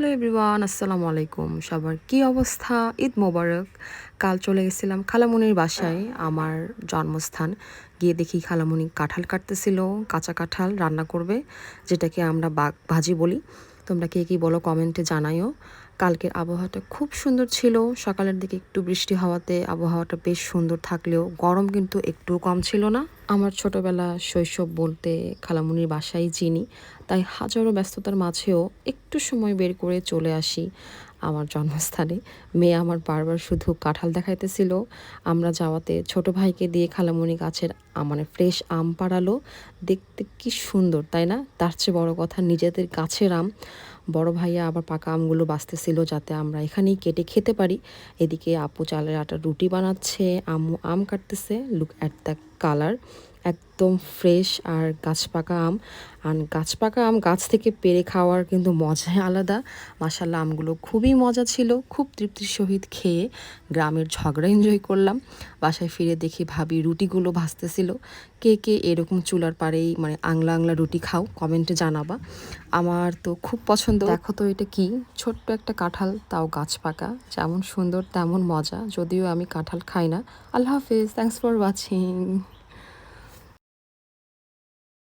Hello everyone, আসসালামু আলাইকুম। সবার কি অবস্থা? ঈদ মোবারক। কাল চলে গেছিলাম খালামুনির বাসায়, আমার জন্মস্থান। গিয়ে দেখি খালামুনি কাঁঠাল কাটতেছিল, কাঁচা কাঁঠাল রান্না করবে, যেটাকে আমরা বাগ ভাজি বলি। তোমরা কে কী বলো কমেন্টে জানাইও কালকের আবহাওয়াটা খুব সুন্দর ছিল, সকালের দিকে একটু বৃষ্টি হওয়াতে আবহাওয়াটা বেশ সুন্দর থাকলেও গরম কিন্তু একটু কম ছিল না। আমার ছোটবেলা শৈশব বলতে খালামুনির বাসায় চিনি তাই হাজারো ব্যস্ততার মাঝেও একটু সময় বের করে চলে আসি আমার জন্মস্থানে। মেয়ে আমার বারবার শুধু কাঁঠাল দেখাইতেছিল। আমরা যাওয়াতে ছোট ভাইকে দিয়ে খালামুনি গাছের মানে ফ্রেশ আম পাড়ালো। দেখতে কি সুন্দর, তাই না? তার চেয়ে বড় কথা নিজেদের গাছের আম। বড় ভাইয়া আবার পাকা আমগুলো বাঁচতেছিল যাতে আমরা এখানেই কেটে খেতে পারি। এদিকে আপু চালের আটা রুটি বানাচ্ছে, আম্মু আম কাটতেছে। লুক অ্যাট দ্য কালার একদম ফ্রেশ আর গাছ পাকা আম। আর গাছ পাকা আম গাছ থেকে পেরে খাওয়ার কিন্তু মজাই আলাদা। মাসাল্লাহ আমগুলো খুবই মজা ছিল, খুব তৃপ্তির সহিত খেয়ে গ্রামের ঝগড়া এনজয় করলাম। বাসায় ফিরে দেখি ভাবি রুটিগুলো ভাজতেছিল। কে কে এরকম চুলার পাড়েই মানে আংলা আংলা রুটি খাও কমেন্টে জানাবা। আমার তো খুব পছন্দ। দেখো তো এটা কি? ছোট্ট একটা কাঁঠাল, তাও গাছ পাকা। যেমন সুন্দর, তেমন মজা। যদিও আমি কাঁঠাল খাই না। আল্লাহ হাফিজ থ্যাংকস ফর ওয়াচিং